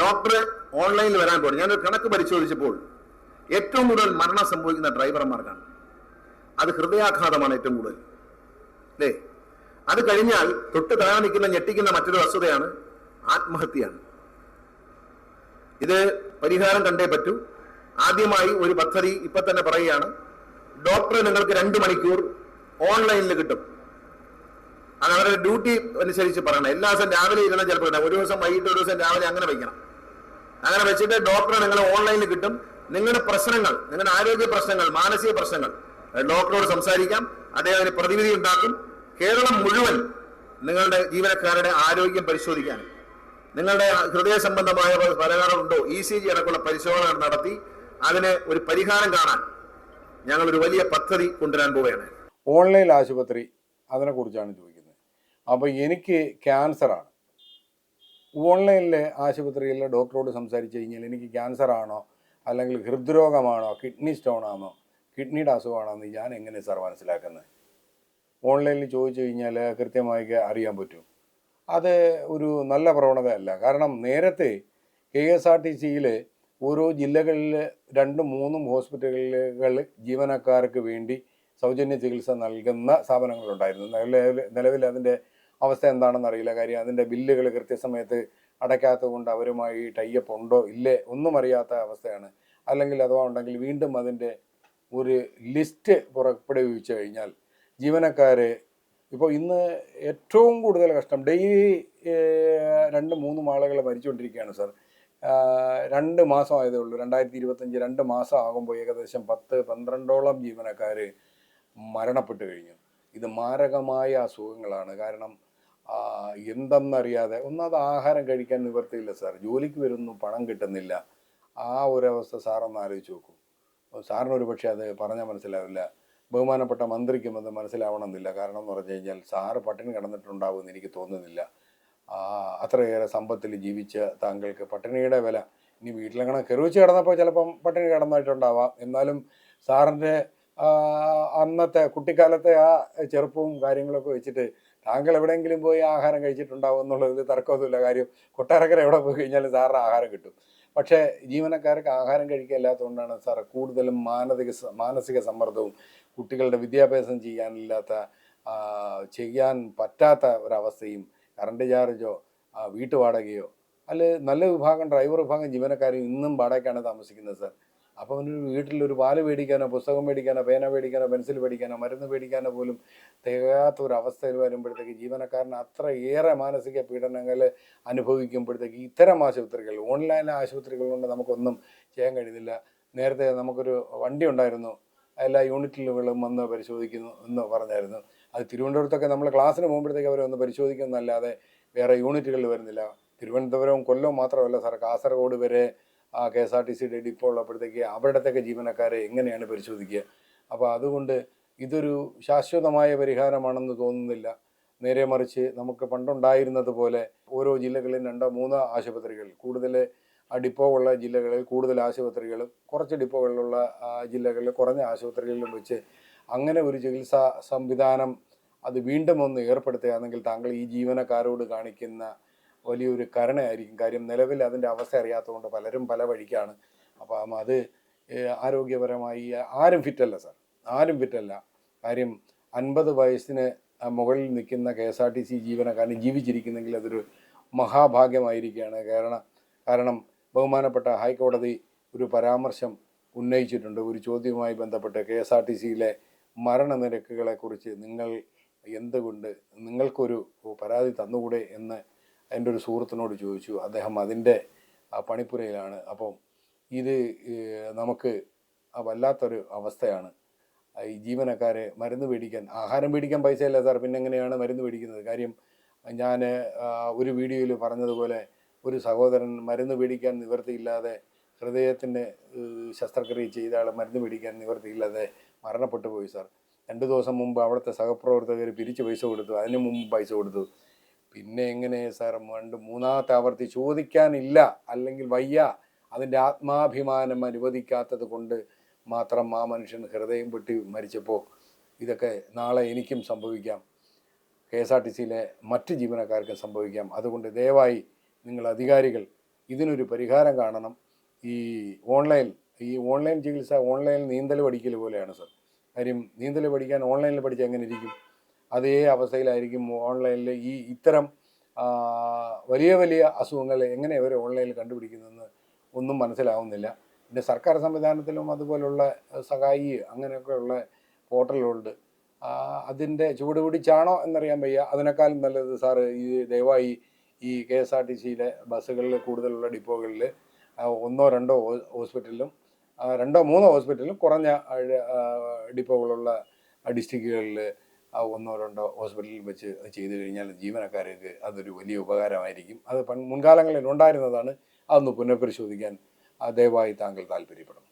Doctor ഓൺലൈനിൽ വരാൻ പോലും ഞാനൊരു കണക്ക് പരിശോധിച്ചപ്പോൾ ഏറ്റവും കൂടുതൽ മരണം സംഭവിക്കുന്ന ഡ്രൈവർമാർക്കാണ്. അത് ഹൃദയാഘാതമാണ് ഏറ്റവും കൂടുതൽ. അല്ലേ അത് കഴിഞ്ഞാൽ തൊട്ട് താഴെ നിൽക്കുന്ന ഞെട്ടിക്കുന്ന മറ്റൊരു വസ്തുതയാണ് ആത്മഹത്യയാണ്. ഇത് പരിഹാരം കണ്ടേ പറ്റൂ. ആദ്യമായി ഒരു പദ്ധതി ഇപ്പൊ തന്നെ പറയുകയാണ്. ഡോക്ടറെ നിങ്ങൾക്ക് രണ്ട് മണിക്കൂർ ഓൺലൈനിൽ കിട്ടും. അത് അവരുടെ ഡ്യൂട്ടി അനുസരിച്ച് പറയണം. എല്ലാ ദിവസം രാവിലെ ഇരുന്നാൽ ചിലപ്പോൾ. ഒരു ദിവസം വൈകിട്ട് ഒരു ദിവസം രാവിലെ അങ്ങനെ വയ്ക്കണം അങ്ങനെ വെച്ചിട്ട് ഡോക്ടറെ നിങ്ങൾ ഓൺലൈനിൽ കിട്ടും. നിങ്ങളുടെ പ്രശ്നങ്ങൾ നിങ്ങളുടെ ആരോഗ്യ പ്രശ്നങ്ങൾ മാനസിക പ്രശ്നങ്ങൾ ഡോക്ടറോട് സംസാരിക്കാം. അദ്ദേഹം അതിന് പ്രതിവിധി ഉണ്ടാക്കും. കേരളം മുഴുവൻ നിങ്ങളുടെ ജീവനക്കാരുടെ ആരോഗ്യം പരിശോധിക്കാൻ. നിങ്ങളുടെ ഹൃദയ സംബന്ധമായ പലകാരമുണ്ടോ ഇ സി ജി അടക്കമുള്ള പരിശോധന നടത്തി അതിന് ഒരു പരിഹാരം കാണാൻ ഞങ്ങൾ ഒരു വലിയ പദ്ധതി കൊണ്ടുവരാൻ പോവുകയാണ്. ഓൺലൈൻ ആശുപത്രി അതിനെക്കുറിച്ചാണ് ചോദിക്കുന്നത്. അപ്പോൾ എനിക്ക് ക്യാൻസറാണ്. ഓൺലൈനിലെ ആശുപത്രിയിലെ ഡോക്ടറോട് സംസാരിച്ച് കഴിഞ്ഞാൽ എനിക്ക് ക്യാൻസറാണോ അല്ലെങ്കിൽ ഹൃദ്രോഗമാണോ കിഡ്നി സ്റ്റോൺ ആണോ കിഡ്നിയുടെ അസുഖമാണോ എന്ന് ഞാൻ എങ്ങനെ സാർ മനസ്സിലാക്കുന്നത്? ഓൺലൈനിൽ ചോദിച്ചു കഴിഞ്ഞാൽ കൃത്യമായി അറിയാൻ പറ്റും. അത് ഒരു നല്ല പ്രവണതയല്ല. കാരണം നേരത്തെ കെ എസ് ആർ ടി സിയിൽ ഓരോ ജില്ലകളിൽ രണ്ടും മൂന്നും ഹോസ്പിറ്റലുകൾ ജീവനക്കാർക്ക് വേണ്ടി സൗജന്യ ചികിത്സ നൽകുന്ന സ്ഥാപനങ്ങളുണ്ടായിരുന്നു. നിലവിൽ അതിന്റെ അവസ്ഥ എന്താണെന്ന് അറിയില്ല. കാര്യം അതിന്റെ ബില്ലുകൾ കൃത്യസമയത്ത് അടയ്ക്കാത്തത് കൊണ്ട് അവരുമായി ടൈപ്പ് ഉണ്ടോ? ഇല്ലേ? ഒന്നും അറിയാത്ത അവസ്ഥയാണ്. അല്ലെങ്കിൽ അഥവാ ഉണ്ടെങ്കിൽ വീണ്ടും അതിന്റെ ഒരു ലിസ്റ്റ് പുറപ്പെടുവിച്ചു കഴിഞ്ഞാൽ ജീവനക്കാർ ഇപ്പോൾ ഇന്ന് ഏറ്റവും കൂടുതൽ കഷ്ടം ഡെയിലി രണ്ട് മൂന്ന് ആളുകൾ മരിച്ചുകൊണ്ടിരിക്കുകയാണ് സാർ. രണ്ട് മാസം ആയതേ ഉള്ളൂ. രണ്ടായിരത്തി ഇരുപത്തഞ്ച് രണ്ട് മാസം ആകുമ്പോൾ ഏകദേശം പത്ത് പന്ത്രണ്ടോളം ജീവനക്കാർ മരണപ്പെട്ടു കഴിഞ്ഞു. ഇത് മാരകമായ അസുഖങ്ങളാണ്. കാരണം എന്തെന്നറിയാതെ ഒന്നാമത് ആഹാരം കഴിക്കാൻ നിവർത്തിയില്ല സാർ ജോലിക്ക് വരുന്നു പണം കിട്ടുന്നില്ല. ആ ഒരവസ്ഥ സാറൊന്ന് ആലോചിച്ച് നോക്കൂ. സാറിനൊരു പക്ഷേ അത് പറഞ്ഞാൽ മനസ്സിലാവില്ല. ബഹുമാനപ്പെട്ട മന്ത്രിക്കും അത് മനസ്സിലാവണമെന്നില്ല. കാരണം എന്ന് പറഞ്ഞു കഴിഞ്ഞാൽ സാറ് പട്ടിണി കിടന്നിട്ടുണ്ടാവുമെന്ന് എനിക്ക് തോന്നുന്നില്ല. അത്രയേറെ സമ്പത്തിൽ ജീവിച്ച താങ്കൾക്ക് പട്ടിണിയുടെ വില. ഇനി വീട്ടിലങ്ങനെ കെറുവിച്ച് കിടന്നപ്പോൾ ചിലപ്പം പട്ടിണി കിടന്നിട്ടുണ്ടാവാം. എന്നാലും സാറിന്റെ അന്നത്തെ കുട്ടിക്കാലത്തെ ആ ചെറുപ്പവും കാര്യങ്ങളൊക്കെ വെച്ചിട്ട് താങ്കൾ എവിടെയെങ്കിലും പോയി ആഹാരം കഴിച്ചിട്ടുണ്ടാവും എന്നുള്ളതിൽ തർക്കമൊന്നുമില്ല. കാര്യം കൊട്ടാരക്കര എവിടെ പോയി കഴിഞ്ഞാലും സാറിന് ആഹാരം കിട്ടും. പക്ഷേ ജീവനക്കാർക്ക് ആഹാരം കഴിക്കില്ലാത്തതുകൊണ്ടാണ് സാർ കൂടുതലും മാനസിക മാനസിക സമ്മർദ്ദവും കുട്ടികളുടെ വിദ്യാഭ്യാസം ചെയ്യാനില്ലാത്ത ചെയ്യാൻ പറ്റാത്ത ഒരവസ്ഥയും കറണ്ട് ചാർജോ വീട്ടുവാടകയോ അല്ലെ നല്ല വിഭാഗം ഡ്രൈവർ വിഭാഗം ജീവനക്കാരും ഇന്നും വാടകയ്ക്കാണ് താമസിക്കുന്നത് സാർ. അപ്പോൾ ഒരു വീട്ടിലൊരു പാൽ മേടിക്കാനോ പുസ്തകം മേടിക്കാനോ പേന മേടിക്കാനോ പെൻസിൽ മേടിക്കാനോ മരുന്ന് മേടിക്കാനോ പോലും തികയാത്ത ഒരു അവസ്ഥയിൽ വരുമ്പോഴത്തേക്ക് ജീവനക്കാരന് അത്രയേറെ മാനസിക പീഡനങ്ങൾ അനുഭവിക്കുമ്പോഴത്തേക്ക് ഇത്തരം ആശുപത്രികൾ ഓൺലൈൻ ആശുപത്രികൾ കൊണ്ട് നമുക്കൊന്നും ചെയ്യാൻ കഴിയുന്നില്ല. നേരത്തെ നമുക്കൊരു വണ്ടി ഉണ്ടായിരുന്നു എല്ലാ യൂണിറ്റുകളും വന്ന് പരിശോധിക്കുന്നു എന്ന് പറഞ്ഞായിരുന്നു. അത് തിരുവനന്തപുരത്തൊക്കെ നമ്മൾ ക്ലാസ്സിന് പോകുമ്പോഴത്തേക്ക് അവരെ ഒന്ന് പരിശോധിക്കുന്നല്ലാതെ വേറെ യൂണിറ്റുകളിൽ വരുന്നില്ല. തിരുവനന്തപുരം കൊല്ലം മാത്രമല്ല സാർ കാസർഗോഡ് വരെ കെ എസ് ആർ ടി സിയുടെ ഡിപ്പോ ഉള്ളപ്പോഴത്തേക്ക് അവിടത്തൊക്കെ ജീവനക്കാരെ എങ്ങനെയാണ് പരിശോധിക്കുക? അപ്പോൾ അതുകൊണ്ട് ഇതൊരു ശാശ്വതമായ പരിഹാരമാണെന്ന് തോന്നുന്നില്ല. നേരെ മറിച്ച് നമുക്ക് പണ്ടുണ്ടായിരുന്നത് പോലെ ഓരോ ജില്ലകളിലും രണ്ടോ മൂന്നോ ആശുപത്രികൾ കൂടുതൽ ഡിപ്പോ ഉള്ള ജില്ലകളിൽ കൂടുതൽ ആശുപത്രികളും കുറച്ച് ഡിപ്പോകളിലുള്ള ജില്ലകളിൽ കുറഞ്ഞ ആശുപത്രികളിലും വെച്ച് അങ്ങനെ ഒരു ചികിത്സാ സംവിധാനം അത് വീണ്ടും ഒന്ന് ഏർപ്പെടുത്തുകയാണെങ്കിൽ താങ്കൾ ഈ ജീവനക്കാരോട് കാണിക്കുന്ന വലിയൊരു കരുണയായിരിക്കും. കാര്യം നിലവിൽ അതിന്റെ അവസ്ഥ അറിയാത്തതുകൊണ്ട് പലരും പല വഴിക്കാണ്. അപ്പം അത് ആരോഗ്യപരമായി ആരും ഫിറ്റല്ല സാർ. ആരും ഫിറ്റല്ല. കാര്യം അൻപത് വയസ്സിന് മുകളിൽ നിൽക്കുന്ന K S R T C ജീവനക്കാരൻ ജീവിച്ചിരിക്കുന്നെങ്കിൽ അതൊരു മഹാഭാഗ്യമായിരിക്കുകയാണ്. കാരണം കാരണം ബഹുമാനപ്പെട്ട ഹൈക്കോടതി ഒരു പരാമർശം ഉന്നയിച്ചിട്ടുണ്ട്. ഒരു ചോദ്യവുമായി ബന്ധപ്പെട്ട് കെ എസ് ആർ ടി സിയിലെ മരണനിരക്കുകളെക്കുറിച്ച് നിങ്ങൾ എന്തുകൊണ്ട് നിങ്ങൾക്കൊരു പരാതി തന്നുകൂടെ എന്ന് എന്റെ ഒരു സുഹൃത്തിനോട് ചോദിച്ചു. അദ്ദേഹം അതിന്റെ പണിപ്പുരയിലാണ്. അപ്പം ഇത് നമുക്ക് വല്ലാത്തൊരു അവസ്ഥയാണ്. ഈ ജീവനക്കാരെ മരുന്ന് മേടിക്കാൻ ആഹാരം മേടിക്കാൻ പൈസയില്ല സാർ. പിന്നെ എങ്ങനെയാണ് മരുന്ന് മേടിക്കുന്നത്? കാര്യം ഞാൻ ഒരു വീഡിയോയിൽ പറഞ്ഞതുപോലെ ഒരു സഹോദരൻ മരുന്ന് മേടിക്കാൻ നിവൃത്തിയില്ലാതെ ഹൃദയത്തിന്റെ ശസ്ത്രക്രിയ ചെയ്ത ആൾ മരുന്ന് മേടിക്കാൻ നിവൃത്തിയില്ലാതെ മരണപ്പെട്ടു പോയി സാർ. രണ്ട് ദിവസം മുമ്പ് അവിടുത്തെ സഹപ്രവർത്തകർ പിരിച്ച് പൈസ കൊടുത്തു. അതിന് മുമ്പ് പൈസ കൊടുത്തു. പിന്നെ എങ്ങനെ സാർ രണ്ട് മൂന്നാമത്തെ ആവർത്തി ചോദിക്കാനില്ല. അല്ലെങ്കിൽ വയ്യ. അതിന്റെ ആത്മാഭിമാനം അനുവദിക്കാത്തത് കൊണ്ട് മാത്രം ആ മനുഷ്യൻ ഹൃദയം പൊട്ടി മരിച്ചപ്പോൾ ഇതൊക്കെ നാളെ എനിക്കും സംഭവിക്കാം. കെ എസ് ആർ ടി സിയിലെ മറ്റ് ജീവനക്കാർക്കും സംഭവിക്കാം. അതുകൊണ്ട് ദയവായി നിങ്ങൾ അധികാരികൾ ഇതിനൊരു പരിഹാരം കാണണം. ഈ ഓൺലൈൻ ഈ ഓൺലൈൻ ചികിത്സ ഓൺലൈനിൽ നീന്തൽ പഠിക്കൽ പോലെയാണ് സർ. കാര്യം നീന്തൽ പഠിക്കാൻ ഓൺലൈനിൽ പഠിച്ചാൽ എങ്ങനെ ഇരിക്കും? അതേ അവസ്ഥയിലായിരിക്കും ഓൺലൈനിൽ ഈ ഇത്തരം വലിയ വലിയ അസുഖങ്ങൾ എങ്ങനെ ഇവർ ഓൺലൈനിൽ കണ്ടുപിടിക്കുന്നതെന്ന് ഒന്നും മനസ്സിലാവുന്നില്ല. പിന്നെ സർക്കാർ സംവിധാനത്തിലും അതുപോലുള്ള സഹായി അങ്ങനെയൊക്കെയുള്ള പോർട്ടലുകളുണ്ട്. ആ, അതിന്റെ ചുവട് പിടിച്ചാണോ എന്നറിയാൻ വയ്യ. അതിനേക്കാളും നല്ലത് സാറ് ഈ ദയവായി ഈ കെ എസ് ആർ ടി സിയിലെ ബസ്സുകളിൽ കൂടുതലുള്ള ഡിപ്പോകളിൽ ഒന്നോ രണ്ടോ ഹോസ്പിറ്റലിലും രണ്ടോ മൂന്നോ ഹോസ്പിറ്റലിലും കുറഞ്ഞ ഡിപ്പോകളുള്ള ഡിസ്ട്രിക്റ്റുകളിൽ ഒന്നോ രണ്ടോ ഹോസ്പിറ്റലിൽ വെച്ച് ചെയ്തു കഴിഞ്ഞാൽ ജീവനക്കാർക്ക് അതൊരു വലിയ ഉപകാരമായിരിക്കും. അത് പൺ- മുൻകാലങ്ങളിൽ ഉണ്ടായിരുന്നതാണ്. അതൊന്ന് പുനഃപരിശോധിക്കാൻ ദയവായി താങ്കൾ താല്പര്യപ്പെടും